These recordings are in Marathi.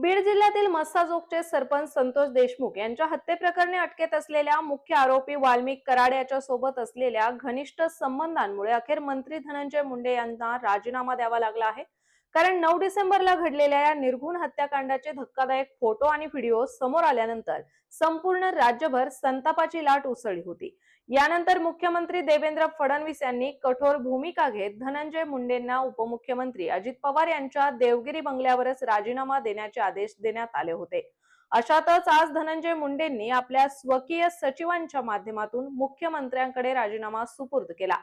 बीड जिल्ह्यातील मस्साजोगचे सरपंच संतोष देशमुख यांच्या हत्येप्रकरणी अटकेत असलेल्या मुख्य आरोपी वाल्मिक कराड याच्या सोबत असलेल्या घनिष्ठ संबंधांमुळे अखेर मंत्री धनंजय मुंडे यांना राजीनामा द्यावा लागला आहे. कारण नऊ डिसेंबरला घडलेल्या या निर्घुण हत्याकांडाचे धक्कादायक फोटो आणि व्हिडिओ समोर आल्यानंतर संपूर्ण राज्यभर संतापाची लाट उसळली होती. यानंतर मुख्यमंत्री देवेंद्र फडणवीस यांनी कठोर भूमिका घेत धनंजय मुंडेंना उपमुख्यमंत्री अजित पवार यांच्या देवगिरी बंगल्यावरच राजीनामा देण्याचे आदेश देण्यात आले होते. अशातच आज धनंजय मुंडेंनी आपल्या स्वकीय सचिवांच्या माध्यमातून मुख्यमंत्र्यांकडे राजीनामा सुपूर्द केला.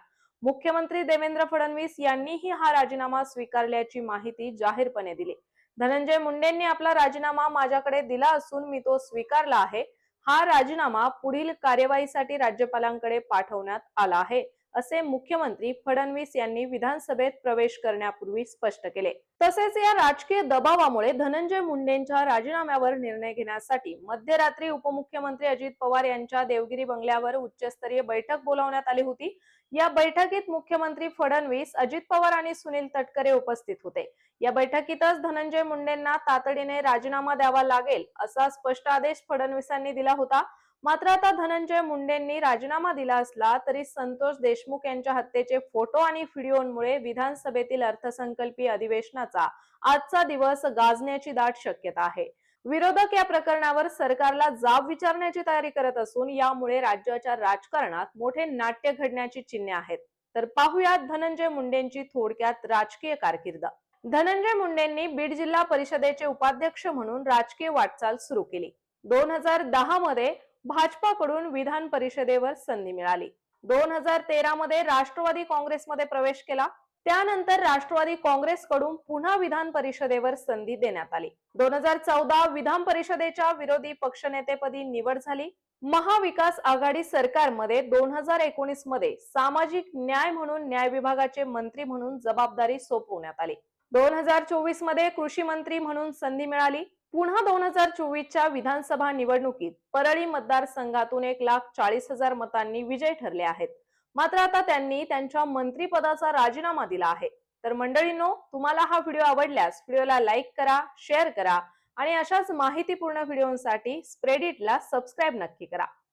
मुख्यमंत्री देवेंद्र फडणवीस यांनीही हा राजीनामा स्वीकारल्याची माहिती जाहीरपणे दिली. धनंजय मुंडेंनी आपला राजीनामा माझ्याकडे दिला असून मी तो स्वीकारला आहे. हा राजीनामा पुढील कार्यवाहीसाठी राज्यपालांकडे पाठवण्यात आला आहे. असे मुख्यमंत्री फडणवीस यांनी विधानसभेत प्रवेश करण्यापूर्वी स्पष्ट केले. तसेच या राजकीय दबावामुळे धनंजय मुंडेंच्या राजीनाम्यावर निर्णय घेण्यासाठी मध्यरात्री उपमुख्यमंत्री अजित पवार यांच्या देवगिरी बंगल्यावर उच्चस्तरीय बैठक बोलावण्यात आली होती. या बैठकीत मुख्यमंत्री फडणवीस अजित पवार आणि सुनील तटकरे उपस्थित होते. या बैठकीतच धनंजय मुंडेंना तातडीने राजीनामा द्यावा लागेल असा स्पष्ट आदेश फडणवीसांनी दिला होता. मात्र आता धनंजय मुंडेंनी राजीनामा दिला असला तरी संतोष देशमुख यांच्या हत्येचे फोटो आणि व्हिडिओमुळे विधानसभेतील अर्थसंकल्पीय अधिवेशनाचा आजचा दिवस गाजण्याची दाट शक्यता आहे. विरोधक या प्रकरणावर सरकारला जाब विचारण्याची तयारी करत असून यामुळे राज्याच्या राजकारणात मोठे नाट्य घडण्याची चिन्हे आहेत. तर पाहुयात धनंजय मुंडेंची थोडक्यात राजकीय कारकीर्द. धनंजय मुंडेंनी बीड जिल्हा परिषदेचे उपाध्यक्ष म्हणून राजकीय वाटचाल सुरू केली. दोन हजार दहा मध्ये भाजपाकडून विधान परिषदेवर संधी मिळाली. दोन हजार तेरा मध्ये राष्ट्रवादी काँग्रेसमध्ये प्रवेश केला. त्यानंतर राष्ट्रवादी काँग्रेसकडून पुन्हा विधान परिषदेवर संधी देण्यात आली. दोन हजार चौदा विधान परिषदेच्या विरोधी पक्षनेतेपदी निवड झाली. महाविकास आघाडी सरकारमध्ये दोन हजार एकोणीसमध्ये सामाजिक न्याय म्हणून न्याय विभागाचे मंत्री म्हणून जबाबदारी सोपवण्यात आली. दोन हजार चोवीसमध्ये कृषी मंत्री म्हणून संधी मिळाली. पुन्हा दोन हजार चोवीसच्या विधानसभा निवडणुकीत परळी मतदारसंघातून एक लाख चाळीस हजार मतांनी विजय ठरले आहेत. मात्र आता त्यांनी त्यांच्या मंत्रीपदाचा राजीनामा दिला आहे. तर मंडळींनो तुम्हाला हा व्हिडिओ आवडल्यास व्हिडिओला लाईक करा शेअर करा आणि अशाच माहितीपूर्ण व्हिडिओसाठी स्प्रेडिटला सबस्क्राईब नक्की करा.